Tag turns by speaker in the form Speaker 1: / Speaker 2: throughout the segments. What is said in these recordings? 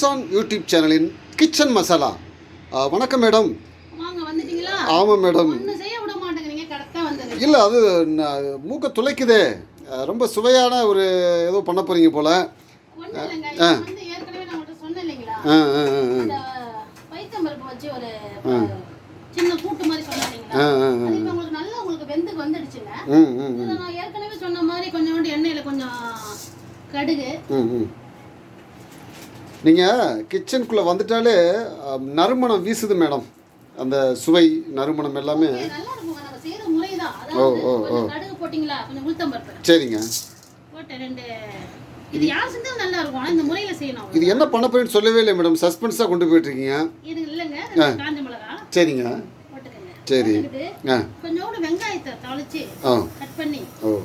Speaker 1: On YouTube சேனலின் kitchen masala வணக்கம் madam. ஆமாம் மேடம். இல்லை அது மூக்க துளைக்குதே. ரொம்ப சுவையான ஒரு ஏதோ பண்ண போகிறீங்க போல். ஆ ஆ. ஆ
Speaker 2: ஏற்கனவே சொன்ன மாதிரி கொஞ்சோண்டு எண்ணெயில் கொஞ்சம் கடுகு.
Speaker 1: நீங்கள் கிச்சனுக்குள்ளே வந்துட்டாலே நறுமணம் வீசுது மேடம். அந்த சுவை நறுமணம் எல்லாமே. ஓ, ஓ,
Speaker 2: உளுத்தம்பருப்பு
Speaker 1: சரிங்க.
Speaker 2: இது யார் செஞ்சாலும் நல்லா இருக்கும். இந்த முறையில் செய்யணும்.
Speaker 1: இது என்ன பண்ண போறீங்கன்னு சொல்லவே இல்லை மேடம். சஸ்பென்ஸாக கொண்டு போயிட்டுருக்கீங்க.
Speaker 2: இது இல்லைங்க. ரெண்டு காஞ்ச மிளகா.
Speaker 1: சரிங்க. சரி. ஆ.
Speaker 2: கொஞ்சோண்டு வெங்காயத்தை தாளிச்சு கட் பண்ணி
Speaker 1: ஓ.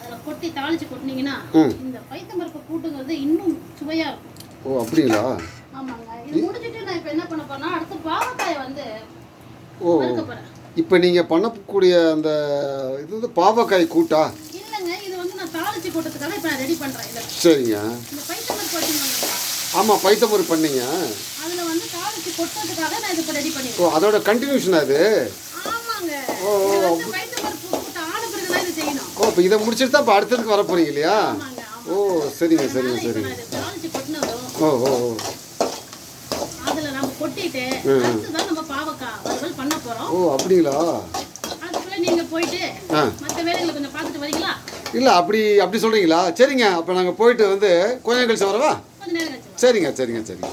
Speaker 2: அதில் கொட்டி தாளிச்சு கொட்டினீங்கன்னா. இந்த பைத்தம்பருப்பு கூட்டுங்கிறது இன்னும் சுவையா இருக்கும்.
Speaker 1: ஓ அப்படிங்களா? ஓ இப்போ நீங்கள் பண்ணக்கூடிய அந்த இது வந்து பாவக்காய் கூட்டா? சரிங்க. ஆமாம் பைத்தமுறை பண்ணீங்க. ஓ அதோட கண்டினியூஷன் அது ஓ, ஓ, இப்போ இதை முடிச்சுட்டு தான் இப்போ அடுத்ததுக்கு வர போறீங்க இல்லையா? ஓ சரிங்க சரிங்க சரிங்க
Speaker 2: நான் இதை தாளிச்சு கொட்டினதும்
Speaker 1: ஓ ஓ
Speaker 2: அதுல நம்ம கொட்டிட்டு நம்ம பாவக்காய் வறுவல் பண்ண போறோம்.
Speaker 1: ஓ அப்படிங்களா?
Speaker 2: அதுக்குள்ள நீங்க போயிட்டு
Speaker 1: ஆ.
Speaker 2: மத்த வேலைகளை கொஞ்சம் பார்த்துட்டு வரீங்களா?
Speaker 1: இல்லை அப்படி அப்படி சொல்கிறீங்களா சரிங்க அப்போ நாங்கள் போயிட்டு வந்து கொஞ்சம் கழிச்சு வரவா? சரிங்க சரிங்க சரிங்க.